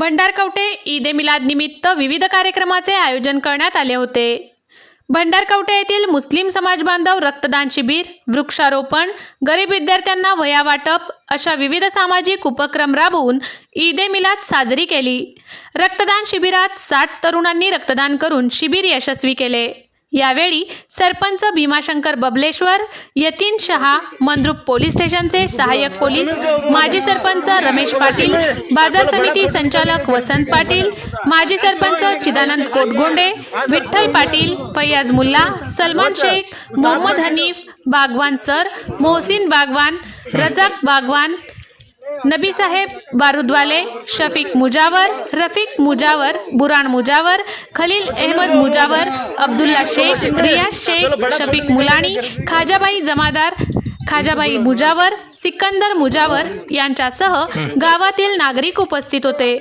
भंडारकवटे ईद ए मिलाद निमित्त विविध कार्यक्रमाचे आयोजन करण्यात आले होते. भंडारकवटे येथील मुस्लिम समाज बांधव रक्तदान शिबिर वृक्षारोपण गरीब विद्यार्थ्यांना वया वाटप अशा विविध सामाजिक उपक्रम राबवून ईद ए मिलाद साजरी केली. रक्तदान शिबिरात साठ तरुणांनी रक्तदान करून शिबिर यशस्वी केले. यावेळी सरपंच भीमाशंकर बबलेश्वर यतीन शहा मंद्रुप पोलीस स्टेशनचे सहाय्यक पोलीस माजी सरपंच रमेश पाटील बाजार समिती संचालक वसंत पाटील माजी सरपंच चिदानंद कोटगोंडे विठ्ठल पाटील फैयाज मुल्ला सलमान शेख मोहम्मद हनीफ बागवान सर मोहसिन बागवान रजाक बागवान नबीसाहेब बारुदवाले शफीक मुजावर रफीक मुजावर बुराण मुजावर खलील अहमद मुजावर अब्दुल्ला शेख रियाज शेख शफीक मुलाणी खाजाबाई जमादार खाजाबाई मुजावर सिकंदर मुजावर यांच्यासह गावातील नागरिक उपस्थित होते.